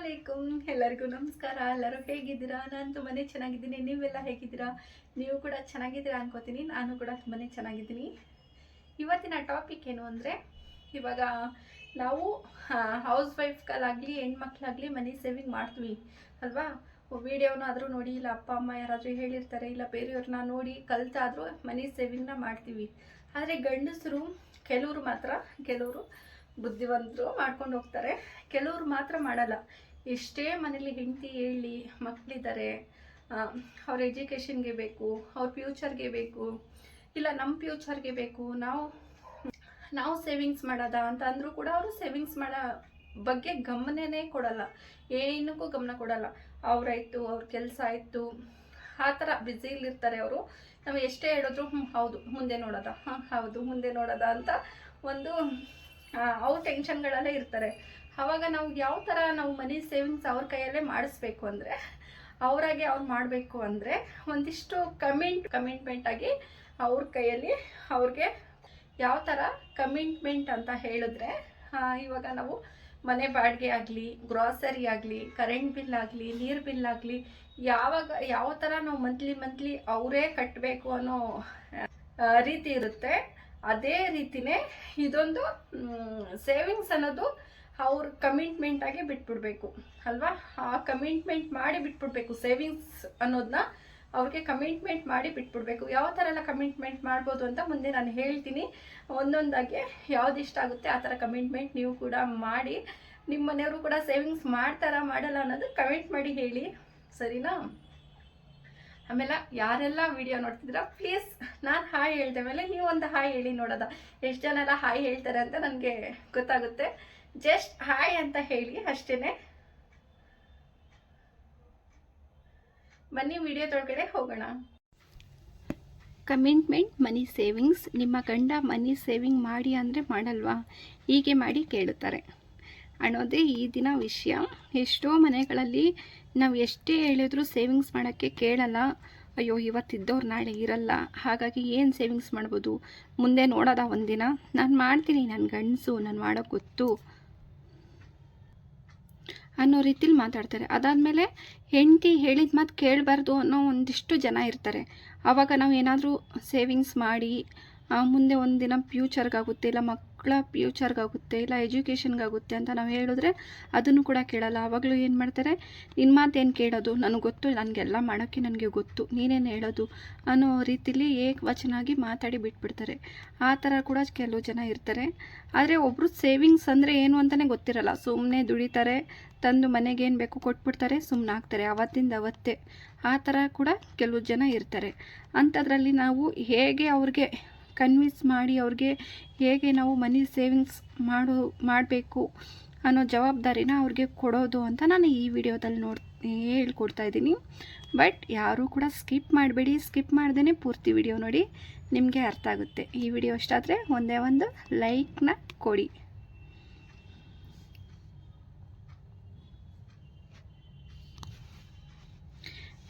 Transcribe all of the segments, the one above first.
ಅಲೈಕುಮ್ ಎಲ್ಲರಿಗೂ ನಮಸ್ಕಾರ. ಎಲ್ಲರೂ ಹೇಗಿದ್ದೀರಾ? ನಾನು ತುಂಬಾ ಚೆನ್ನಾಗಿದ್ದೀನಿ. ನೀವೆಲ್ಲ ಹೇಗಿದ್ದೀರಾ? ನೀವು ಕೂಡ ಚೆನ್ನಾಗಿದ್ದೀರಾ ಅನ್ಕೋತೀನಿ. ನಾನು ಕೂಡ ತುಂಬಾ ಚೆನ್ನಾಗಿದ್ದೀನಿ. ಇವತ್ತಿನ ಟಾಪಿಕ್ ಏನು ಅಂದರೆ, ಇವಾಗ ನಾವು ಹೌಸ್ ವೈಫ್ಗಳಾಗಲಿ ಹೆಣ್ಮಕ್ಳಾಗಲಿ ಮನಿ ಸೇವಿಂಗ್ ಮಾಡ್ತೀವಿ. ಅಲ್ವಾ? ವಿಡಿಯೋನಾದರೂ ನೋಡಿ, ಇಲ್ಲ ಅಪ್ಪ, ಅಮ್ಮ ಯಾರಾದರೂ ಹೇಳಿರ್ತಾರೆ, ಇಲ್ಲ ಬೇರೆಯವ್ರನ್ನ ನೋಡಿ ಕಲ್ತಾದರೂ ಮನಿ ಸೇವಿಂಗ್ನ ಮಾಡ್ತೀವಿ. ಆದರೆ ಗಂಡಸರು, ಕೆಲವರು ಮಾತ್ರ, ಕೆಲವರು ಬುದ್ಧಿವಂತರು ಮಾಡ್ಕೊಂಡು ಹೋಗ್ತಾರೆ. ಕೆಲವರು ಮಾತ್ರ ಮಾಡಲ್ಲ. ಎಷ್ಟೇ ಮನೇಲಿ ಹೆಂಡತಿ ಹೇಳಿ ಮಕ್ಕಳಿದ್ದಾರೆ ಅವ್ರ ಎಜುಕೇಷನ್ಗೆ ಬೇಕು, ಅವ್ರ ಫ್ಯೂಚರ್ಗೆ ಬೇಕು, ಇಲ್ಲ ನಮ್ಮ ಫ್ಯೂಚರ್ಗೆ ಬೇಕು, ನಾವು ನಾವು ಸೇವಿಂಗ್ಸ್ ಮಾಡೋದ ಅಂತ ಅಂದರೂ ಕೂಡ ಅವರು ಸೇವಿಂಗ್ಸ್ ಮಾಡೋ ಬಗ್ಗೆ ಗಮನನೇ ಕೊಡಲ್ಲ. ಏನಕ್ಕೂ ಗಮನ ಕೊಡಲ್ಲ. ಅವ್ರಾಯ್ತು ಅವ್ರ ಕೆಲಸ ಆಯಿತು, ಆ ಥರ ಬ್ಯುಸಿಲಿರ್ತಾರೆ ಅವರು. ನಾವು ಎಷ್ಟೇ ಹೇಳಿದ್ರು ಹ್ಞೂ ಹೌದು, ಮುಂದೆ ನೋಡೋದ, ಹಾಂ, ಹೌದು, ಮುಂದೆ ನೋಡೋದ ಅಂತ ಒಂದು ಅವ್ರ ಟೆನ್ಷನ್ಗಳಲ್ಲೇ ಇರ್ತಾರೆ. ಆವಾಗ ನಾವು ಯಾವ ಥರ ನಾವು ಮನಿ ಸೇವಿಂಗ್ಸ್ ಅವ್ರ ಕೈಯಲ್ಲೇ ಮಾಡಿಸ್ಬೇಕು ಅಂದರೆ, ಅವರಾಗೆ ಅವ್ರು ಮಾಡಬೇಕು ಅಂದರೆ ಒಂದಿಷ್ಟು ಕಮಿಂಟ್ ಕಮಿಟ್ಮೆಂಟ್ ಆಗಿ ಅವ್ರ ಕೈಯಲ್ಲಿ ಅವ್ರಿಗೆ ಯಾವ ಥರ ಕಮಿಟ್ಮೆಂಟ್ ಅಂತ ಹೇಳಿದ್ರೆ ಇವಾಗ ನಾವು ಮನೆ ಬಾಡಿಗೆ ಆಗಲಿ ಗ್ರಾಸರಿ ಆಗಲಿ ಕರೆಂಟ್ ಬಿಲ್ ಆಗಲಿ, ನೀರು ಬಿಲ್ ಆಗಲಿ, ಯಾವಾಗ, ಯಾವ ಥರ ನಾವು ಮಂತ್ಲಿ ಮಂತ್ಲಿ ಅವರೇ ಕಟ್ಟಬೇಕು ಅನ್ನೋ ರೀತಿ ಇರುತ್ತೆ. ಅದೇ ರೀತಿನೇ ಇದೊಂದು ಸೇವಿಂಗ್ಸ್ ಅನ್ನೋದು ಅವ್ರ ಕಮಿಟ್ಮೆಂಟ್ ಆಗಿ ಬಿಟ್ಬಿಡ್ಬೇಕು, ಅಲ್ವಾ? ಆ ಕಮಿಟ್ಮೆಂಟ್ ಮಾಡಿ ಬಿಟ್ಬಿಡ್ಬೇಕು ಸೇವಿಂಗ್ಸ್ ಅನ್ನೋದನ್ನ ಅವ್ರಿಗೆ ಕಮಿಟ್ಮೆಂಟ್ ಮಾಡಿ ಬಿಟ್ಬಿಡ್ಬೇಕು. ಯಾವ ಥರ ಎಲ್ಲ ಕಮಿಟ್ಮೆಂಟ್ ಮಾಡ್ಬೋದು ಅಂತ ಮುಂದೆ ನಾನು ಹೇಳ್ತೀನಿ. ಒಂದೊಂದಾಗಿ ಯಾವ್ದು ಇಷ್ಟ ಆಗುತ್ತೆ ಆ ಥರ ಕಮಿಟ್ಮೆಂಟ್ ನೀವು ಕೂಡ ಮಾಡಿ. ನಿಮ್ಮ ಮನೆಯವರು ಕೂಡ ಸೇವಿಂಗ್ಸ್ ಮಾಡ್ತಾರಾ, ಮಾಡಲ್ಲ ಅನ್ನೋದು ಕಮೆಂಟ್ ಮಾಡಿ ಹೇಳಿ. ಸರಿನಾ? ಆಮೇಲೆ ಯಾರೆಲ್ಲ ವಿಡಿಯೋ ನೋಡ್ತಿದ್ರ ಪ್ಲೀಸ್ ನಾನು ಹಾಯ್ ಹೇಳ್ದೆ ಮೇಲೆ ನೀವು ಒಂದು ಹಾಯ್ ಹೇಳಿ ನೋಡೋದ. ಎಷ್ಟು ಜನ ಎಲ್ಲ ಹಾಯ್ ಹೇಳ್ತಾರೆ ಅಂತ ನನಗೆ ಗೊತ್ತಾಗುತ್ತೆ. ಜಸ್ಟ್ ಹಾಯ್ ಅಂತ ಹೇಳಿ ಅಷ್ಟೇನೆ. ಬನ್ನಿ ವಿಡಿಯೋದೊಳಗಡೆ ಹೋಗೋಣ. ಕಮಿಟ್ಮೆಂಟ್ ಮನಿ ಸೇವಿಂಗ್ಸ್ ನಿಮ್ಮ ಗಂಡ ಮನಿ ಸೇವಿಂಗ್ ಮಾಡಿ ಅಂದರೆ ಮಾಡಲ್ವಾ? ಹೀಗೆ ಮಾಡಿ ಕೇಳುತ್ತಾರೆ. ಅನ್ನೋದೇ ಈ ದಿನ ವಿಷಯ. ಎಷ್ಟೋ ಮನೆಗಳಲ್ಲಿ ನಾವು ಎಷ್ಟೇ ಹೇಳಿದ್ರು ಸೇವಿಂಗ್ಸ್ ಮಾಡೋಕ್ಕೆ ಕೇಳಲ್ಲ. ಅಯ್ಯೋ ಇವತ್ತಿದ್ದವ್ರು ನಾಳೆ ಇರಲ್ಲ. ಹಾಗಾಗಿ ಏನು ಸೇವಿಂಗ್ಸ್ ಮಾಡ್ಬೋದು? ಮುಂದೆ ನೋಡೋದ ಒಂದಿನ? ನಾನು ಮಾಡ್ತೀನಿ ನನ್ನ ಗಂಡಸು, ನಾನು ಮಾಡೋಕ್ಕೆ ಗೊತ್ತು. ಅನ್ನೋ ರೀತಿಲಿ ಮಾತಾಡ್ತಾರೆ. ಅದಾದಮೇಲೆ ಹೆಂಡತಿ ಹೇಳಿದ ಮಾತು ಕೇಳಬಾರ್ದು ಅನ್ನೋ ಒಂದಿಷ್ಟು ಜನ ಇರ್ತಾರೆ. ಆವಾಗ ನಾವು ಏನಾದರೂ ಸೇವಿಂಗ್ಸ್ ಮಾಡಿ ಮುಂದೆ ಒಂದು ದಿನ ಫ್ಯೂಚರ್ಗಾಗುತ್ತೆ, ಇಲ್ಲ ಮಕ್ಕಳ ಫ್ಯೂಚರ್ಗಾಗುತ್ತೆ, ಇಲ್ಲ ಎಜುಕೇಷನ್ಗಾಗುತ್ತೆ ಅಂತ ನಾವು ಹೇಳಿದ್ರೆ ಅದನ್ನು ಕೂಡ ಕೇಳಲ್ಲ. ಆವಾಗಲೂ ಏನು ಮಾಡ್ತಾರೆ ನಿನ್ನ ಮಾತೇನು ಕೇಳೋದು? ನನಗೆ ಗೊತ್ತು, ನನಗೆಲ್ಲ ಮಾಡೋಕ್ಕೆ ನನಗೆ ಗೊತ್ತು. ನೀನೇನು ಹೇಳೋದು? ಅನ್ನೋ ರೀತಿಲಿ ಏಕವಚನಾಗಿ ಮಾತಾಡಿ ಬಿಟ್ಬಿಡ್ತಾರೆ. ಆ ಥರ ಕೂಡ ಕೆಲವು ಜನ ಇರ್ತಾರೆ. ಆದರೆ ಒಬ್ಬರು ಸೇವಿಂಗ್ಸ್ ಅಂದರೆ ಏನು ಅಂತಲೇ ಗೊತ್ತಿರಲ್ಲ. ಸುಮ್ಮನೆ ದುಡಿತಾರೆ ತಂದು ಮನೆಗೆ ಏನು ಬೇಕು ಕೊಟ್ಬಿಡ್ತಾರೆ ಸುಮ್ಮನೆ ಆಗ್ತಾರೆ ಅವತ್ತಿಂದ ಅವತ್ತೇ. ಆ ಥರ ಕೂಡ ಕೆಲವು ಜನ ಇರ್ತಾರೆ. ಅಂಥದ್ರಲ್ಲಿ ನಾವು ಹೇಗೆ ಅವ್ರಿಗೆ ಕನ್ವಿನ್ಸ್ ಮಾಡಿ ಅವ್ರಿಗೆ ಹೇಗೆ ನಾವು ಮನಿ ಸೇವಿಂಗ್ಸ್ ಮಾಡು, ಮಾಡಬೇಕು ಅನ್ನೋ ಜವಾಬ್ದಾರಿನ ಅವ್ರಿಗೆ ಕೊಡೋದು ಅಂತ ನಾನು ಈ ವಿಡಿಯೋದಲ್ಲಿ ನೋಡ್, ಹೇಳ್ಕೊಡ್ತಾ ಇದ್ದೀನಿ. ಬಟ್ ಯಾರೂ ಕೂಡ ಸ್ಕಿಪ್ ಮಾಡಬೇಡಿ. ಸ್ಕಿಪ್ ಮಾಡ್ದೇ ಪೂರ್ತಿ ವಿಡಿಯೋ ನೋಡಿ ನಿಮಗೆ ಅರ್ಥ ಆಗುತ್ತೆ. ಈ ವಿಡಿಯೋ ಇಷ್ಟಾದರೆ ಒಂದೇ ಒಂದು ಲೈಕ್ನ ಕೊಡಿ.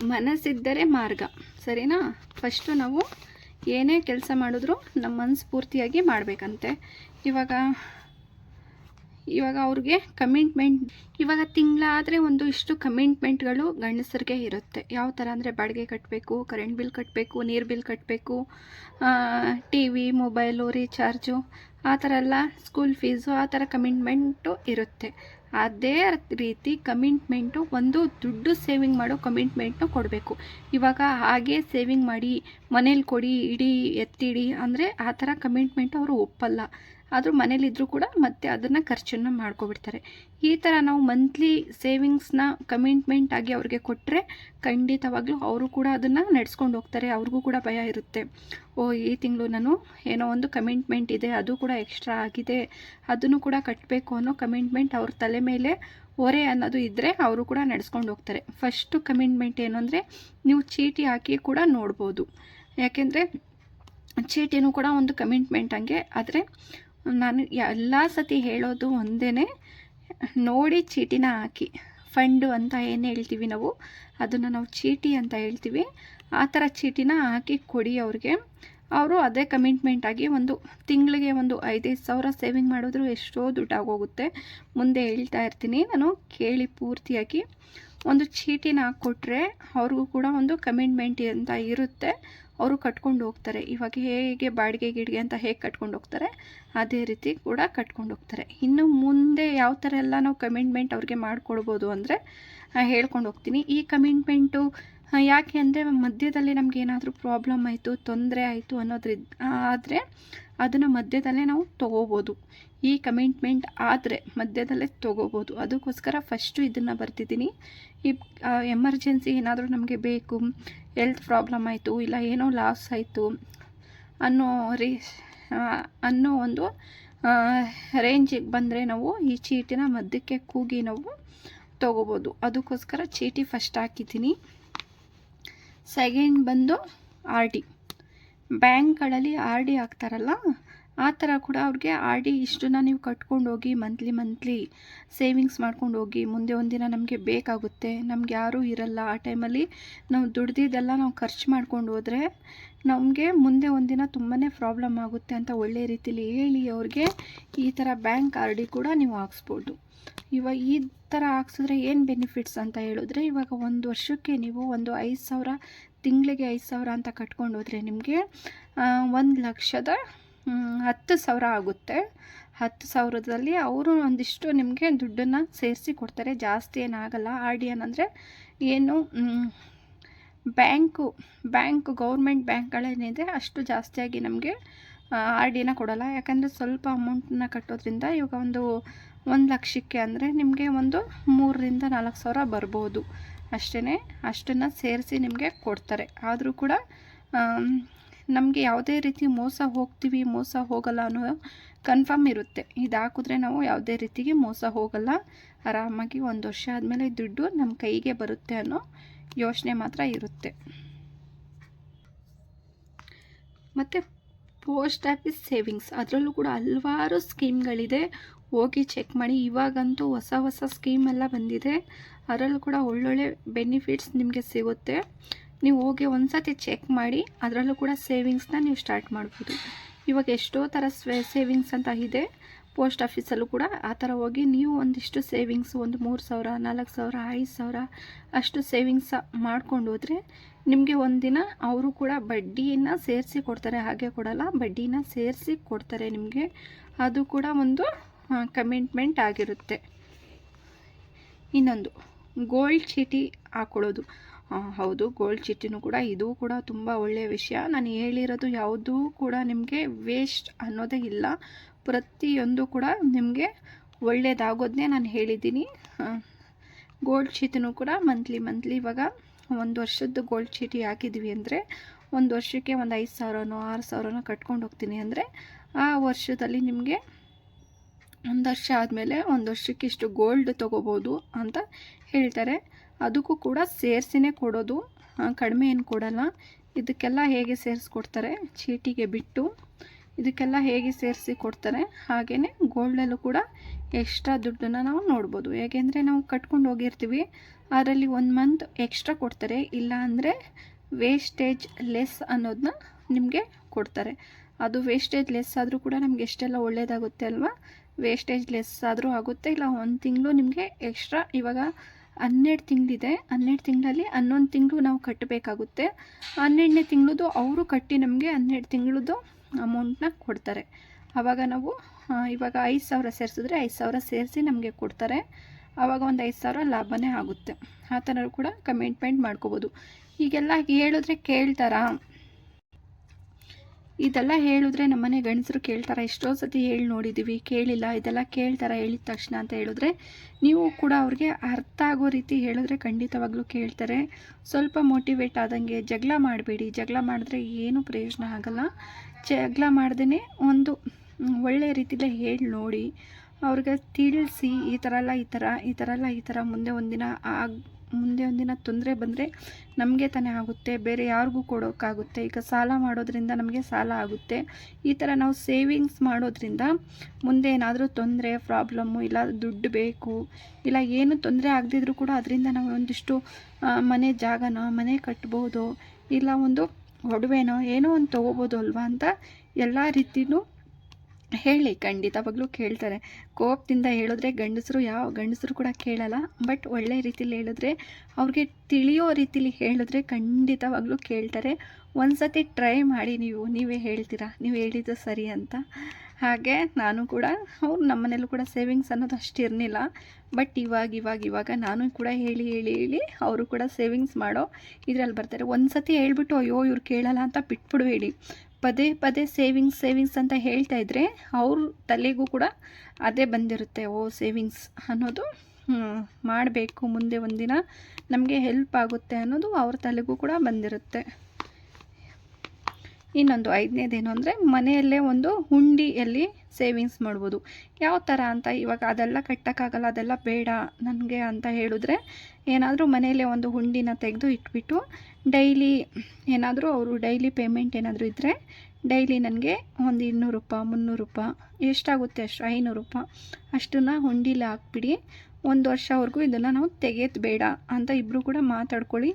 ಮನಸ್ಸಿದ್ದರೆ ಮಾರ್ಗ. ಸರಿನಾ? ಫಸ್ಟು ನಾವು ಏನೇ ಕೆಲಸ ಮಾಡಿದ್ರೂ ನಮ್ಮ ಮನಸ್ಸು ಪೂರ್ತಿಯಾಗಿ ಮಾಡಬೇಕಂತೆ. ಇವಾಗ ಇವಾಗ ಅವ್ರಿಗೆ ಕಮಿಟ್ಮೆಂಟ್ ಇವಾಗ ತಿಂಗಳಾದರೆ ಒಂದು ಇಷ್ಟು ಕಮಿಟ್ಮೆಂಟ್ಗಳು ಗಂಡಸರಿಗೆ ಇರುತ್ತೆ. ಯಾವ ಥರ ಅಂದರೆ ಬಾಡಿಗೆ ಕಟ್ಟಬೇಕು ಕರೆಂಟ್ ಬಿಲ್ ಕಟ್ಟಬೇಕು ನೀರು ಬಿಲ್ ಕಟ್ಟಬೇಕು ಟಿ ವಿ ಮೊಬೈಲು ರೀಚಾರ್ಜು ಆ ಥರ ಎಲ್ಲ ಸ್ಕೂಲ್ ಫೀಸು ಆ ಥರ ಕಮಿಟ್ಮೆಂಟು ಇರುತ್ತೆ. ಅದೇ ರೀತಿ ಕಮಿಟ್ಮೆಂಟು ಒಂದು ದುಡ್ಡು ಸೇವಿಂಗ್ ಮಾಡೋ ಕಮಿಟ್ಮೆಂಟ್ನು ಕೊಡಬೇಕು. ಇವಾಗ ಹಾಗೆ ಸೇವಿಂಗ್ ಮಾಡಿ ಮನೇಲಿ ಕೊಡಿ, ಇಡಿ ಎತ್ತಿಡಿ ಅಂದರೆ ಆ ಥರ ಕಮಿಟ್ಮೆಂಟ್ ಅವರು ಒಪ್ಪಲ್ಲ. ಆದರೂ ಮನೇಲಿದ್ದರೂ ಕೂಡ ಮತ್ತೆ ಅದನ್ನು ಖರ್ಚನ್ನು ಮಾಡ್ಕೊಬಿಡ್ತಾರೆ. ಈ ಥರ ನಾವು ಮಂತ್ಲಿ ಸೇವಿಂಗ್ಸ್ನ ಕಮಿಟ್ಮೆಂಟ್ ಆಗಿ ಅವ್ರಿಗೆ ಕೊಟ್ಟರೆ ಖಂಡಿತವಾಗ್ಲೂ ಅವರು ಕೂಡ ಅದನ್ನು ನಡೆಸ್ಕೊಂಡು ಹೋಗ್ತಾರೆ. ಅವ್ರಿಗೂ ಕೂಡ ಭಯ ಇರುತ್ತೆ. ಓ, ಈ ತಿಂಗಳು ನಾನು ಏನೋ ಒಂದು ಕಮಿಟ್ಮೆಂಟ್ ಇದೆ, ಅದು ಕೂಡ ಎಕ್ಸ್ಟ್ರಾ ಆಗಿದೆ, ಅದನ್ನು ಕೂಡ ಕಟ್ಟಬೇಕು ಅನ್ನೋ ಕಮಿಟ್ಮೆಂಟ್ ಅವ್ರ ತಲೆ ಮೇಲೆ ಹೊರೆ ಅನ್ನೋದು ಇದ್ದರೆ ಅವರು ಕೂಡ ನಡೆಸ್ಕೊಂಡು ಹೋಗ್ತಾರೆ. ಫಸ್ಟು ಕಮಿಟ್ಮೆಂಟ್ ಏನು ಅಂದರೆ ನೀವು ಚೀಟಿ ಹಾಕಿ ಕೂಡ ನೋಡ್ಬೋದು. ಯಾಕೆಂದರೆ ಚೀಟಿನೂ ಕೂಡ ಒಂದು ಕಮಿಟ್ಮೆಂಟ್ ಹಂಗೆ, ಆದರೆ ನಾನು ಎಲ್ಲ ಸತಿ ಹೇಳೋದು ಒಂದೇ ನೋಡಿ ಚೀಟಿನ ಹಾಕಿ. ಫಂಡು ಅಂತ ಏನು ಹೇಳ್ತೀವಿ ನಾವು? ಅದನ್ನು ನಾವು ಚೀಟಿ ಅಂತ ಹೇಳ್ತೀವಿ. ಆ ಥರ ಚೀಟಿನ ಹಾಕಿ ಕೊಡಿ ಅವ್ರಿಗೆ. ಅವರು ಅದೇ ಕಮಿಟ್ಮೆಂಟಾಗಿ ಒಂದು ತಿಂಗಳಿಗೆ ಒಂದು ಐದೈದು ಸಾವಿರ ಸೇವಿಂಗ್ ಮಾಡಿದ್ರು ಎಷ್ಟೋ ದುಡ್ಡಾಗೋಗುತ್ತೆ ಮುಂದೆ ಹೇಳ್ತಾ ಇರ್ತೀನಿ. ನಾನು ಕೇಳಿ ಪೂರ್ತಿಯಾಗಿ ಒಂದು ಚೀಟಿನ ಹಾಕ್ಕೊಟ್ರೆ ಅವ್ರಿಗೂ ಕೂಡ ಒಂದು ಕಮಿಟ್ಮೆಂಟ್ ಅಂತ ಇರುತ್ತೆ. ಅವರು ಕಟ್ಕೊಂಡು ಹೋಗ್ತಾರೆ. ಇವಾಗ ಹೇಗೆ ಬಾಡಿಗೆ ಗಿಡಿಗೆ ಅಂತ ಹೇಗೆ ಕಟ್ಕೊಂಡು ಹೋಗ್ತಾರೆ, ಅದೇ ರೀತಿ ಕೂಡ ಕಟ್ಕೊಂಡು ಹೋಗ್ತಾರೆ. ಇನ್ನು ಮುಂದೆ ಯಾವ ಥರ ಎಲ್ಲ ನಾವು ಕಮಿಟ್ಮೆಂಟ್ ಅವ್ರಿಗೆ ಮಾಡಿಕೊಡ್ಬೋದು ಅಂದರೆ ಹೇಳ್ಕೊಂಡು ಹೋಗ್ತೀನಿ. ಈ ಕಮಿಟ್ಮೆಂಟು ಯಾಕೆ ಅಂದರೆ ಮಧ್ಯದಲ್ಲಿ ನಮ್ಗೆ ಏನಾದರೂ ಪ್ರಾಬ್ಲಮ್ ಆಯಿತು, ತೊಂದರೆ ಆಯಿತು ಅನ್ನೋದ್ರಿಂದ, ಆದರೆ ಅದನ್ನು ಮಧ್ಯದಲ್ಲೇ ನಾವು ತೊಗೋಬೋದು. ಈ ಕಮಿಟ್ಮೆಂಟ್ ಆದರೆ ಮಧ್ಯದಲ್ಲೇ ತೊಗೋಬೋದು. ಅದಕ್ಕೋಸ್ಕರ ಫಸ್ಟು ಇದನ್ನು ಬರ್ತಿದ್ದೀನಿ ಈ ಎಮರ್ಜೆನ್ಸಿ ಏನಾದರೂ ನಮಗೆ ಬೇಕು ಹೆಲ್ತ್ ಪ್ರಾಬ್ಲಮ್ ಆಯಿತು, ಇಲ್ಲ ಏನೋ ಲಾಸ್ ಆಯಿತು ಅನ್ನೋ ರೀ ಅನ್ನೋ ಒಂದು ರೇಂಜಿಗೆ ಬಂದರೆ ನಾವು ಈ ಚೀಟಿನ ಮಧ್ಯಕ್ಕೆ ಕೂಗಿ ನಾವು ತೊಗೋಬೋದು. ಅದಕ್ಕೋಸ್ಕರ ಚೀಟಿ ಫಸ್ಟ್ ಹಾಕಿದ್ದೀನಿ. ಸೆಕೆಂಡ್ ಬಂದು ಆರ್ ಡಿ ಬ್ಯಾಂಕ್ಗಳಲ್ಲಿ ಆರ್ ಡಿ ಹಾಕ್ತಾರಲ್ಲ ಆ ಥರ ಕೂಡ ಅವ್ರಿಗೆ ಆರ್ ಡಿ ಇಷ್ಟನ್ನ ನೀವು ಕಟ್ಕೊಂಡು ಹೋಗಿ ಮಂತ್ಲಿ ಮಂತ್ಲಿ ಸೇವಿಂಗ್ಸ್ ಮಾಡ್ಕೊಂಡು ಹೋಗಿ ಮುಂದೆ ಒಂದಿನ ನಮಗೆ ಬೇಕಾಗುತ್ತೆ. ನಮ್ಗೆ ಯಾರೂ ಇರಲ್ಲ. ಆ ಟೈಮಲ್ಲಿ ನಾವು ದುಡ್ದಿದ್ದೆಲ್ಲ ನಾವು ಖರ್ಚು ಮಾಡ್ಕೊಂಡು ಹೋದರೆ ನಮಗೆ ಮುಂದೆ ಒಂದಿನ ತುಂಬಾ ಪ್ರಾಬ್ಲಮ್ ಆಗುತ್ತೆ ಅಂತ ಒಳ್ಳೆ ರೀತಿಲಿ ಹೇಳಿ ಅವ್ರಿಗೆ ಈ ಥರ ಬ್ಯಾಂಕ್ ಆರ್ ಕೂಡ ನೀವು ಹಾಕ್ಸ್ಬೋದು. ಇವಾಗ ಈ ಥರ ಹಾಕ್ಸಿದ್ರೆ ಏನು ಬೆನಿಫಿಟ್ಸ್ ಅಂತ ಹೇಳಿದ್ರೆ ಇವಾಗ ಒಂದು ವರ್ಷಕ್ಕೆ ನೀವು ಒಂದು ಐದು ಸಾವಿರ ತಿಂಗಳಿಗೆ ಐದು ಸಾವಿರ ಅಂತ ಕಟ್ಕೊಂಡು ಹೋದರೆ ನಿಮಗೆ ಒಂದು ಲಕ್ಷದ ಹತ್ತು ಸಾವಿರ ಆಗುತ್ತೆ. ಹತ್ತು ಸಾವಿರದಲ್ಲಿ ಅವರು ಒಂದಿಷ್ಟು ನಿಮಗೆ ದುಡ್ಡನ್ನು ಸೇರಿಸಿ ಕೊಡ್ತಾರೆ. ಜಾಸ್ತಿ ಏನಾಗಲ್ಲ. ಆರ್ ಡಿ ಏನಂದರೆ ಏನು ಬ್ಯಾಂಕು, ಬ್ಯಾಂಕ್, ಗೌರ್ಮೆಂಟ್ ಬ್ಯಾಂಕ್ಗಳೇನಿದೆ ಅಷ್ಟು ಜಾಸ್ತಿಯಾಗಿ ನಮಗೆ ಆರ್ ಡಿನ ಕೊಡೋಲ್ಲ. ಯಾಕಂದರೆ ಸ್ವಲ್ಪ ಅಮೌಂಟನ್ನ ಕಟ್ಟೋದ್ರಿಂದ ಇವಾಗ ಒಂದು ಒಂದು ಲಕ್ಷಕ್ಕೆ ಅಂದರೆ ನಿಮಗೆ ಒಂದು ಮೂರರಿಂದ ನಾಲ್ಕು ಸಾವಿರ ಬರ್ಬೋದು. ಅಷ್ಟೇ ಅಷ್ಟನ್ನು ಸೇರಿಸಿ ನಿಮಗೆ ಕೊಡ್ತಾರೆ. ಆದರೂ ಕೂಡ ನಮಗೆ ಯಾವುದೇ ರೀತಿ ಮೋಸ ಹೋಗ್ತೀವಿ, ಮೋಸ ಹೋಗಲ್ಲ ಅನ್ನೋ ಕನ್ಫರ್ಮ್ ಇರುತ್ತೆ. ಇದು ಹಾಕಿದ್ರೆ ನಾವು ಯಾವುದೇ ರೀತಿಗೆ ಮೋಸ ಹೋಗಲ್ಲ. ಆರಾಮಾಗಿ ಒಂದು ವರ್ಷ ಆದಮೇಲೆ ದುಡ್ಡು ನಮ್ಮ ಕೈಗೆ ಬರುತ್ತೆ ಅನ್ನೋ ಯೋಚನೆ ಮಾತ್ರ ಇರುತ್ತೆ. ಮತ್ತು ಪೋಸ್ಟ್ ಆಫೀಸ್ ಸೇವಿಂಗ್ಸ್ ಅದರಲ್ಲೂ ಕೂಡ ಹಲವಾರು ಸ್ಕೀಮ್ಗಳಿದೆ. ಹೋಗಿ ಚೆಕ್ ಮಾಡಿ. ಇವಾಗಂತೂ ಹೊಸ ಹೊಸ ಸ್ಕೀಮ್ ಎಲ್ಲ ಬಂದಿದೆ. ಅದರಲ್ಲೂ ಕೂಡ ಒಳ್ಳೊಳ್ಳೆ ಬೆನಿಫಿಟ್ಸ್ ನಿಮಗೆ ಸಿಗುತ್ತೆ. ನೀವು ಹೋಗಿ ಒಂದು ಸತಿ ಚೆಕ್ ಮಾಡಿ, ಅದರಲ್ಲೂ ಕೂಡ ಸೇವಿಂಗ್ಸ್ನ ನೀವು ಸ್ಟಾರ್ಟ್ ಮಾಡ್ಬೋದು. ಇವಾಗ ಎಷ್ಟೋ ಥರ ಸ್ವೇ ಸೇವಿಂಗ್ಸ್ ಅಂತ ಇದೆ. ಪೋಸ್ಟ್ ಆಫೀಸಲ್ಲೂ ಕೂಡ ಆ ಥರ ಹೋಗಿ ನೀವು ಒಂದಿಷ್ಟು ಸೇವಿಂಗ್ಸ್ ಒಂದು ಮೂರು ಸಾವಿರ, ನಾಲ್ಕು ಸಾವಿರ, ಐದು ಸಾವಿರ ಅಷ್ಟು ಸೇವಿಂಗ್ಸ ಮಾಡ್ಕೊಂಡು ಹೋದರೆ ನಿಮಗೆ ಒಂದಿನ ಅವರು ಕೂಡ ಬಡ್ಡಿಯನ್ನು ಸೇರಿಸಿ ಕೊಡ್ತಾರೆ. ಹಾಗೆ ಕೊಡಲ್ಲ, ಬಡ್ಡಿನ ಸೇರಿಸಿ ಕೊಡ್ತಾರೆ ನಿಮಗೆ. ಅದು ಕೂಡ ಒಂದು ಕಮಿಟ್ಮೆಂಟ್ ಆಗಿರುತ್ತೆ. ಇನ್ನೊಂದು ಗೋಲ್ಡ್ ಚೀಟಿ ಹಾಕ್ಕೊಳ್ಳೋದು ಹೌದು ಗೋಲ್ಡ್ ಚಿಟ್ಟಿನೂ ಕೂಡ ಇದು ಕೂಡ ತುಂಬ ಒಳ್ಳೆಯ ವಿಷಯ. ನಾನು ಹೇಳಿರೋದು ಯಾವುದೂ ಕೂಡ ನಿಮಗೆ ವೇಸ್ಟ್ ಅನ್ನೋದೇ ಇಲ್ಲ. ಪ್ರತಿಯೊಂದು ಕೂಡ ನಿಮಗೆ ಒಳ್ಳೆಯದಾಗೋದನ್ನೇ ನಾನು ಹೇಳಿದ್ದೀನಿ. ಗೋಲ್ಡ್ ಚೀಟಿನೂ ಕೂಡ ಮಂತ್ಲಿ ಮಂತ್ಲಿ ಇವಾಗ ಒಂದು ವರ್ಷದ್ದು ಗೋಲ್ಡ್ ಚೀಟಿ ಹಾಕಿದ್ವಿ ಅಂದರೆ ಒಂದು ವರ್ಷಕ್ಕೆ ಒಂದು ಐದು ಸಾವಿರನೋ, ಆರು ಸಾವಿರನೋ ಕಟ್ಕೊಂಡು ಹೋಗ್ತೀನಿ ಅಂದರೆ ಆ ವರ್ಷದಲ್ಲಿ ನಿಮಗೆ ಒಂದು ವರ್ಷ ಆದಮೇಲೆ ಒಂದು ವರ್ಷಕ್ಕೆ ಇಷ್ಟು ಗೋಲ್ಡ್ ತೊಗೋಬೋದು ಅಂತ ಹೇಳ್ತಾರೆ. ಅದಕ್ಕೂ ಕೂಡ ಸೇರಿಸಿನೇ ಕೊಡೋದು. ಕಡಿಮೆ ಏನು ಕೊಡಲ್ಲ. ಇದಕ್ಕೆಲ್ಲ ಹೇಗೆ ಸೇರಿಸ್ಕೊಡ್ತಾರೆ? ಚೀಟಿಗೆ ಬಿಟ್ಟು ಇದಕ್ಕೆಲ್ಲ ಹೇಗೆ ಸೇರಿಸಿ ಕೊಡ್ತಾರೆ? ಹಾಗೆಯೇ ಗೋಲ್ಡಲ್ಲೂ ಕೂಡ ಎಕ್ಸ್ಟ್ರಾ ದುಡ್ಡನ್ನು ನಾವು ನೋಡ್ಬೋದು. ಯಾಕೆಂದರೆ ನಾವು ಕಟ್ಕೊಂಡು ಹೋಗಿರ್ತೀವಿ. ಅದರಲ್ಲಿ ಒಂದು ಮಂತ್ ಎಕ್ಸ್ಟ್ರಾ ಕೊಡ್ತಾರೆ. ಇಲ್ಲ ಅಂದರೆ ವೇಸ್ಟೇಜ್ ಲೆಸ್ ಅನ್ನೋದನ್ನ ನಿಮಗೆ ಕೊಡ್ತಾರೆ. ಅದು ವೇಸ್ಟೇಜ್ ಲೆಸ್ ಆದರೂ ಕೂಡ ನಮಗೆ ಎಷ್ಟೆಲ್ಲ ಒಳ್ಳೆಯದಾಗುತ್ತೆ ಅಲ್ವಾ? ವೇಸ್ಟೇಜ್ ಲೆಸ್ ಆದರೂ ಆಗುತ್ತೆ. ಇಲ್ಲ, ಒಂದು ತಿಂಗಳು ನಿಮಗೆ ಎಕ್ಸ್ಟ್ರಾ ಇವಾಗ ಹನ್ನೆರಡು ತಿಂಗಳಿದೆ. ಹನ್ನೆರಡು ತಿಂಗಳಲ್ಲಿ ಹನ್ನೊಂದು ತಿಂಗಳು ನಾವು ಕಟ್ಟಬೇಕಾಗುತ್ತೆ ಹನ್ನೆರಡನೇ ತಿಂಗಳದು ಅವರು ಕಟ್ಟಿ ನಮಗೆ ಹನ್ನೆರಡು ತಿಂಗಳದು ಅಮೌಂಟನ್ನ ಕೊಡ್ತಾರೆ. ಆವಾಗ ನಾವು ಇವಾಗ ಐದು ಸಾವಿರ ಸೇರಿಸಿದ್ರೆ ಐದು ಸಾವಿರ ಸೇರಿಸಿ ನಮಗೆ ಕೊಡ್ತಾರೆ. ಆವಾಗ ಒಂದು ಐದು ಸಾವಿರ ಲಾಭನೇ ಆಗುತ್ತೆ. ಆ ಥರ ಕೂಡ ಕಮಿಟ್ಮೆಂಟ್ ಮಾಡ್ಕೋಬೋದು. ಈಗೆಲ್ಲ ಹೇಳಿದ್ರೆ ಕೇಳ್ತಾರಾ? ಇದೆಲ್ಲ ಹೇಳಿದ್ರೆ ನಮ್ಮನೆ ಗಂಡಸರು ಕೇಳ್ತಾರೆ, ಎಷ್ಟೋ ಸತಿ ಹೇಳಿ ನೋಡಿದ್ದೀವಿ ಕೇಳಿಲ್ಲ, ಇದೆಲ್ಲ ಕೇಳ್ತಾರೆ ಹೇಳಿದ ತಕ್ಷಣ ಅಂತ ಹೇಳಿದ್ರೆ ನೀವು ಕೂಡ ಅವ್ರಿಗೆ ಅರ್ಥ ಆಗೋ ರೀತಿ ಹೇಳಿದ್ರೆ ಖಂಡಿತವಾಗ್ಲೂ ಕೇಳ್ತಾರೆ. ಸ್ವಲ್ಪ ಮೋಟಿವೇಟ್ ಆದಂಗೆ ಜಗಳ ಮಾಡಬೇಡಿ, ಜಗಳ ಮಾಡಿದ್ರೆ ಏನೂ ಪ್ರಯೋಜನ ಆಗಲ್ಲ. ಜಗಳ ಮಾಡ್ದೇ ಒಂದು ಒಳ್ಳೆಯ ರೀತಿಲೇ ಹೇಳಿ ನೋಡಿ, ಅವ್ರಿಗೆ ತಿಳಿಸಿ, ಈ ಥರ ಎಲ್ಲ, ಈ ಥರ ಈ ಥರ ಎಲ್ಲ, ಈ ಥರ ಮುಂದೆ ಒಂದಿನ ಆಗ ಮುಂದೆ ಒಂದಿನ ತೊಂದರೆ ಬಂದರೆ ನಮಗೆ ತಾನೇ ಆಗುತ್ತೆ, ಬೇರೆ ಯಾರಿಗೂ ಕೊಡೋಕ್ಕಾಗುತ್ತೆ. ಈಗ ಸಾಲ ಮಾಡೋದ್ರಿಂದ ನಮಗೆ ಸಾಲ ಆಗುತ್ತೆ. ಈ ಥರ ನಾವು ಸೇವಿಂಗ್ಸ್ ಮಾಡೋದ್ರಿಂದ ಮುಂದೆ ಏನಾದರೂ ತೊಂದರೆ ಪ್ರಾಬ್ಲಮ್ಮು ಇಲ್ಲ ದುಡ್ಡು ಬೇಕು, ಇಲ್ಲ ಏನು ತೊಂದರೆ ಆಗದಿದ್ರೂ ಕೂಡ ಅದರಿಂದ ನಾವು ಒಂದಿಷ್ಟು ಮನೆ ಜಾಗನ, ಮನೆ ಕಟ್ಬೋದು, ಇಲ್ಲ ಒಂದು ಒಡವೆನೋ ಏನೋ ಒಂದು ತೊಗೋಬೋದು ಅಲ್ವಾ ಅಂತ ಎಲ್ಲ ರೀತಿಯೂ ಹೇಳಿ ಖಂಡಿತವಾಗ್ಲೂ ಕೇಳ್ತಾರೆ. ಕೋಪದಿಂದ ಹೇಳಿದ್ರೆ ಗಂಡಸರು ಯಾವ, ಗಂಡಸರು ಕೂಡ ಕೇಳಲ್ಲ, ಬಟ್ ಒಳ್ಳೆ ರೀತಿಲಿ ಹೇಳಿದ್ರೆ, ಅವ್ರಿಗೆ ತಿಳಿಯೋ ರೀತಿಲಿ ಹೇಳಿದ್ರೆ ಖಂಡಿತವಾಗ್ಲೂ ಕೇಳ್ತಾರೆ. ಒಂದು ಸತಿ ಟ್ರೈ ಮಾಡಿ ನೀವು, ನೀವೇ ಹೇಳ್ತೀರಾ, ನೀವು ಹೇಳಿದ್ದು ಸರಿ ಅಂತ. ಹಾಗೆ ನಾನು ಕೂಡ, ಅವ್ರು ನಮ್ಮ ಮನೇಲೂ ಕೂಡ ಸೇವಿಂಗ್ಸ್ ಅನ್ನೋದು ಅಷ್ಟು ಇರಲಿಲ್ಲ ಬಟ್ ಇವಾಗ ಇವಾಗ ಇವಾಗ ನಾನು ಕೂಡ ಹೇಳಿ ಹೇಳಿ ಹೇಳಿ ಅವರು ಕೂಡ ಸೇವಿಂಗ್ಸ್ ಮಾಡೋ ಇದರಲ್ಲಿ ಬರ್ತಾರೆ. ಒಂದು ಸತಿ ಹೇಳ್ಬಿಟ್ಟು, ಅಯ್ಯೋ, ಇವ್ರು ಕೇಳಲ್ಲ ಅಂತ ಬಿಟ್ಬಿಡಬೇಡಿ. ಪದೇ ಪದೇ ಸೇವಿಂಗ್ಸ್ ಸೇವಿಂಗ್ಸ್ ಅಂತ ಹೇಳ್ತಾ ಇದ್ದರೆ ಅವ್ರ ತಲೆಗೂ ಕೂಡ ಅದೇ ಬಂದಿರುತ್ತೆ, ಓ ಸೇವಿಂಗ್ಸ್ ಅನ್ನೋದು. ಮಾಡಬೇಕು, ಮುಂದೆ ಒಂದಿನ ನಮಗೆ ಹೆಲ್ಪ್ ಆಗುತ್ತೆ ಅನ್ನೋದು ಅವ್ರ ತಲೆಗೂ ಕೂಡ ಬಂದಿರುತ್ತೆ. ಇನ್ನೊಂದು ಐದನೇದೇನು ಅಂದರೆ ಮನೆಯಲ್ಲೇ ಒಂದು ಹುಂಡಿಯಲ್ಲಿ ಸೇವಿಂಗ್ಸ್ ಮಾಡ್ಬೋದು. ಯಾವ ಥರ ಅಂತ ಇವಾಗ ಅದೆಲ್ಲ ಕಟ್ಟೋಕ್ಕಾಗಲ್ಲ, ಅದೆಲ್ಲ ಬೇಡ ನನಗೆ ಅಂತ ಹೇಳಿದ್ರೆ ಏನಾದರೂ ಮನೆಯಲ್ಲೇ ಒಂದು ಹುಂಡಿನ ತೆಗೆದು ಇಟ್ಬಿಟ್ಟು ಡೈಲಿ ಏನಾದರೂ ಅವರು ಡೈಲಿ ಪೇಮೆಂಟ್ ಏನಾದರೂ ಇದ್ದರೆ ಡೈಲಿ ನನಗೆ ಒಂದು ಇನ್ನೂರು ರೂಪಾಯಿ, ಮುನ್ನೂರು ರೂಪಾಯಿ ಎಷ್ಟಾಗುತ್ತೆ ಅಷ್ಟು, ಐನೂರು ರೂಪಾಯಿ ಅಷ್ಟನ್ನು ಹುಂಡಿಲಿ ಹಾಕ್ಬಿಡಿ. ಒಂದು ವರ್ಷವರೆಗೂ ಇದನ್ನು ನಾವು ತೆಗೆಯೋದು ಬೇಡ ಅಂತ ಇಬ್ಬರು ಕೂಡ ಮಾತಾಡ್ಕೊಳ್ಳಿ.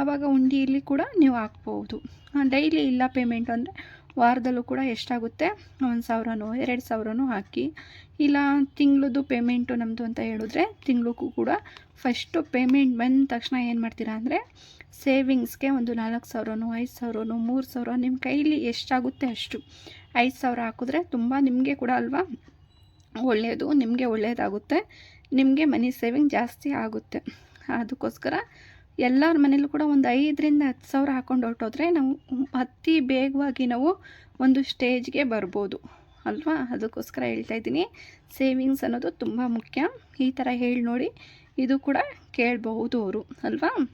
ಆವಾಗ ಉಂಡಿಯಲ್ಲಿ ಕೂಡ ನೀವು ಹಾಕ್ಬೋದು. ಡೈಲಿ ಇಲ್ಲ ಪೇಮೆಂಟ್ ಅಂದರೆ ವಾರದಲ್ಲೂ ಕೂಡ ಎಷ್ಟಾಗುತ್ತೆ? ಒಂದು ಸಾವಿರನೋ, ಎರಡು ಸಾವಿರನೋ ಹಾಕಿ. ಇಲ್ಲ ತಿಂಗಳದ್ದು ಪೇಮೆಂಟು ನಮ್ಮದು ಅಂತ ಹೇಳಿದ್ರೆ ತಿಂಗಳಿಗೂ ಕೂಡ ಫಸ್ಟು ಪೇಮೆಂಟ್ ಬಂದ ತಕ್ಷಣ ಏನು ಮಾಡ್ತೀರಾ ಅಂದರೆ ಸೇವಿಂಗ್ಸ್ಗೆ ಒಂದು ನಾಲ್ಕು ಸಾವಿರನೋ, ಐದು ಸಾವಿರನೋ, ಮೂರು ಸಾವಿರ ನಿಮ್ಮ ಕೈಲಿ ಎಷ್ಟಾಗುತ್ತೆ ಅಷ್ಟು. ಐದು ಸಾವಿರ ಹಾಕಿದ್ರೆ ತುಂಬ ನಿಮಗೆ ಕೂಡ ಅಲ್ವಾ ಒಳ್ಳೆಯದು ನಿಮಗೆ ಒಳ್ಳೆಯದಾಗುತ್ತೆ ನಿಮಗೆ ಮನಿ ಸೇವಿಂಗ್ ಜಾಸ್ತಿ ಆಗುತ್ತೆ. ಅದಕ್ಕೋಸ್ಕರ ಎಲ್ಲರ ಮನೇಲೂ ಕೂಡ ಒಂದು ಐದರಿಂದ ಹತ್ತು ಸಾವಿರ ಹಾಕ್ಕೊಂಡು ಹೊರಟೋದ್ರೆ ನಾವು ಅತಿ ಬೇಗವಾಗಿ ನಾವು ಒಂದು ಸ್ಟೇಜ್ಗೆ ಬರ್ಬೋದು. ಅಲ್ವಾ? ಅದಕ್ಕೋಸ್ಕರ ಹೇಳ್ತಾ ಇದ್ದೀನಿ. ಸೇವಿಂಗ್ಸ್ ಅನ್ನೋದು ತುಂಬ ಮುಖ್ಯ. ಈ ಥರ ಹೇಳಿ ನೋಡಿ. ಇದು ಕೂಡ ಕೇಳಬಹುದು ಅವರು. ಅಲ್ವಾ?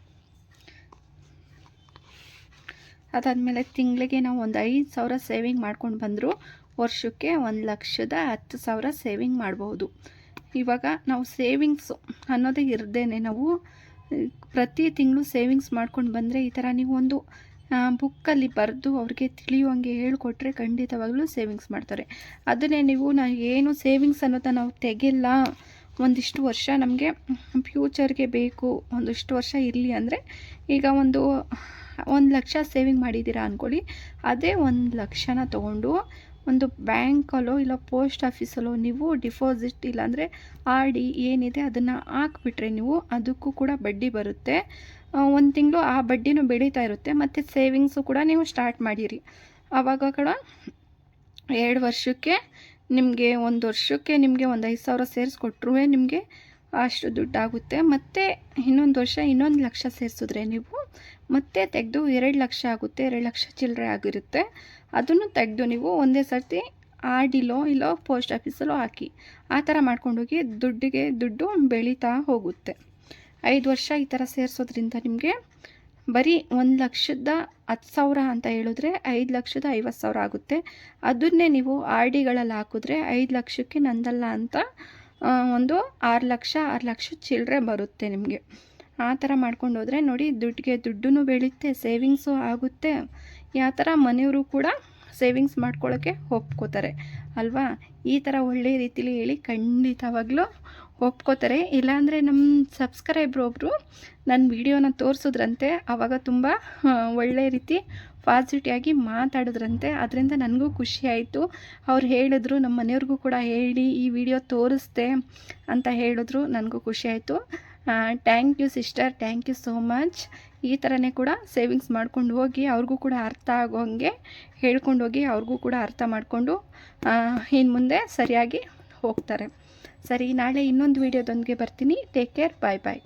ಅದಾದಮೇಲೆ ತಿಂಗಳಿಗೆ ನಾವು ಒಂದು ಐದು ಸಾವಿರ ಸೇವಿಂಗ್ ಮಾಡ್ಕೊಂಡು ಬಂದರೂ, ವರ್ಷಕ್ಕೆ ಒಂದು ಲಕ್ಷದ ಹತ್ತು ಸಾವಿರ ಸೇವಿಂಗ್ ಮಾಡ್ಬೋದು. ಇವಾಗ ನಾವು ಸೇವಿಂಗ್ಸು ಅನ್ನೋದೇ ಇರದೇನೆ ನಾವು ಪ್ರತಿ ತಿಂಗಳು ಸೇವಿಂಗ್ಸ್ ಮಾಡ್ಕೊಂಡು ಬಂದರೆ ಈ ಥರ ನೀವು ಒಂದು ಬುಕ್ಕಲ್ಲಿ ಬರೆದು ಅವ್ರಿಗೆ ತಿಳಿಯುವಂಗೆ ಹೇಳ್ಕೊಟ್ರೆ ಖಂಡಿತವಾಗ್ಲೂ ಸೇವಿಂಗ್ಸ್ ಮಾಡ್ತಾರೆ. ಅದನ್ನೇ ನೀವು ನಾ ಏನು ಸೇವಿಂಗ್ಸ್ ಅನ್ನೋದನ್ನ ನಾವು ತೆಗಿಲ್ಲ, ಒಂದಿಷ್ಟು ವರ್ಷ ನಮಗೆ ಫ್ಯೂಚರ್ಗೆ ಬೇಕು, ಒಂದಿಷ್ಟು ವರ್ಷ ಇರಲಿ ಅಂದರೆ ಈಗ ಒಂದು ಒಂದು ಲಕ್ಷ ಸೇವಿಂಗ್ ಮಾಡಿದ್ದೀರಾ ಅಂದ್ಕೊಳ್ಳಿ ಅದೇ ಒಂದು ಲಕ್ಷನ ತೊಗೊಂಡು ಒಂದು ಬ್ಯಾಂಕಲ್ಲೋ ಇಲ್ಲ ಪೋಸ್ಟ್ ಆಫೀಸಲ್ಲೋ ನೀವು ಡಿಪಾಸಿಟ್ ಇಲ್ಲಾಂದರೆ ಆರ್ ಡಿ ಏನಿದೆ ಅದನ್ನು ಹಾಕ್ಬಿಟ್ರೆ ನೀವು ಅದಕ್ಕೂ ಕೂಡ ಬಡ್ಡಿ ಬರುತ್ತೆ. ಒಂದು ತಿಂಗಳು ಆ ಬಡ್ಡಿನೂ ಬೆಳೀತಾ ಇರುತ್ತೆ, ಮತ್ತು ಸೇವಿಂಗ್ಸು ಕೂಡ ನೀವು ಸ್ಟಾರ್ಟ್ ಮಾಡಿರಿ. ಆವಾಗ ಕೂಡ ಎರಡು ವರ್ಷಕ್ಕೆ ನಿಮಗೆ ಒಂದು ವರ್ಷಕ್ಕೆ ನಿಮಗೆ ಒಂದು ಐದು ಸಾವಿರ ಸೇರಿಸ್ಕೊಟ್ರೂ ನಿಮಗೆ ಅಷ್ಟು ದುಡ್ಡಾಗುತ್ತೆ. ಮತ್ತು ಇನ್ನೊಂದು ವರ್ಷ ಇನ್ನೊಂದು ಲಕ್ಷ ಸೇರಿಸಿದ್ರೆ ನೀವು, ಮತ್ತೆ ತೆಗೆದು ಎರಡು ಲಕ್ಷ ಆಗುತ್ತೆ, ಎರಡು ಲಕ್ಷ ಚಿಲ್ಲರೆ ಆಗಿರುತ್ತೆ. ಅದನ್ನು ತೆಗೆದು ನೀವು ಒಂದೇ ಸರ್ತಿ ಆರ್ ಡಿಲೋ ಇಲ್ಲೋ ಪೋಸ್ಟ್ ಆಫೀಸಲ್ಲೋ ಹಾಕಿ, ಆ ಥರ ಮಾಡ್ಕೊಂಡೋಗಿ ದುಡ್ಡಿಗೆ ದುಡ್ಡು ಬೆಳೀತಾ ಹೋಗುತ್ತೆ. ಐದು ವರ್ಷ ಈ ಥರ ಸೇರಿಸೋದ್ರಿಂದ ನಿಮಗೆ ಬರೀ ಒಂದು ಲಕ್ಷದ ಹತ್ತು ಸಾವಿರ ಅಂತ ಹೇಳಿದ್ರೆ ಐದು ಲಕ್ಷದ ಐವತ್ತು ಸಾವಿರ ಆಗುತ್ತೆ. ಅದನ್ನೇ ನೀವು ಆರ್ ಡಿಗಳಲ್ಲಿ ಹಾಕಿದ್ರೆ ಐದು ಲಕ್ಷಕ್ಕೆ ನಂದಲ್ಲ ಅಂತ ಒಂದು ಆರು ಲಕ್ಷ ಆರು ಲಕ್ಷ ಚಿಲ್ಲರೆ ಬರುತ್ತೆ ನಿಮಗೆ. ಆ ಥರ ಮಾಡ್ಕೊಂಡು ಹೋದರೆ ನೋಡಿ ದುಡ್ಡಿಗೆ ದುಡ್ಡು ಬೆಳೆಯುತ್ತೆ ಸೇವಿಂಗ್ಸು ಆಗುತ್ತೆ. ಯಾವ ಥರ ಮನೆಯವರು ಕೂಡ ಸೇವಿಂಗ್ಸ್ ಮಾಡ್ಕೊಳ್ಳೋಕ್ಕೆ ಒಪ್ಕೋತಾರೆ. ಅಲ್ವಾ? ಈ ಥರ ಒಳ್ಳೆಯ ರೀತಿಲಿ ಹೇಳಿ ಖಂಡಿತವಾಗ್ಲೂ ಒಪ್ಕೋತಾರೆ. ಇಲ್ಲಾಂದರೆ ನಮ್ಮ ಸಬ್ಸ್ಕ್ರೈಬ್ರ್ ಒಬ್ಬರು ನನ್ನ ವಿಡಿಯೋನ ತೋರಿಸಿದ್ರಂತೆ. ಆವಾಗ ತುಂಬ ಒಳ್ಳೆ ರೀತಿ ಪಾಸಿಟಿವಾಗಿ ಮಾತಾಡಿದ್ರಂತೆ. ಅದರಿಂದ ನನಗೂ ಖುಷಿ ಆಯಿತು. ಅವ್ರು ಹೇಳಿದ್ರು ನಮ್ಮ ಮನೆಯವ್ರಿಗೂ ಕೂಡ ಹೇಳಿ, ಈ ವಿಡಿಯೋ ತೋರಿಸ್ದೆ ಅಂತ ಹೇಳಿದ್ರು, ನನಗೂ ಖುಷಿ ಆಯಿತು. Thank you sister thank you so much ಈ ಥರನೇ ಕೂಡ ಸೇವಿಂಗ್ಸ್ ಮಾಡ್ಕೊಂಡು ಹೋಗಿ, ಅವ್ರಿಗೂ ಕೂಡ ಅರ್ಥ ಆಗೋಂಗೆ ಹೇಳ್ಕೊಂಡು ಹೋಗಿ, ಅವ್ರಿಗೂ ಕೂಡ ಅರ್ಥ ಮಾಡಿಕೊಂಡು ಇನ್ನು ಮುಂದೆ ಸರಿಯಾಗಿ ಹೋಗ್ತಾರೆ. ಸರಿ ನಾಳೆ ಇನ್ನೊಂದು ವೀಡಿಯೋದೊಂದಿಗೆ ಬರ್ತೀನಿ. ಟೇಕ್ ಕೇರ್ ಬಾಯ್ ಬಾಯ್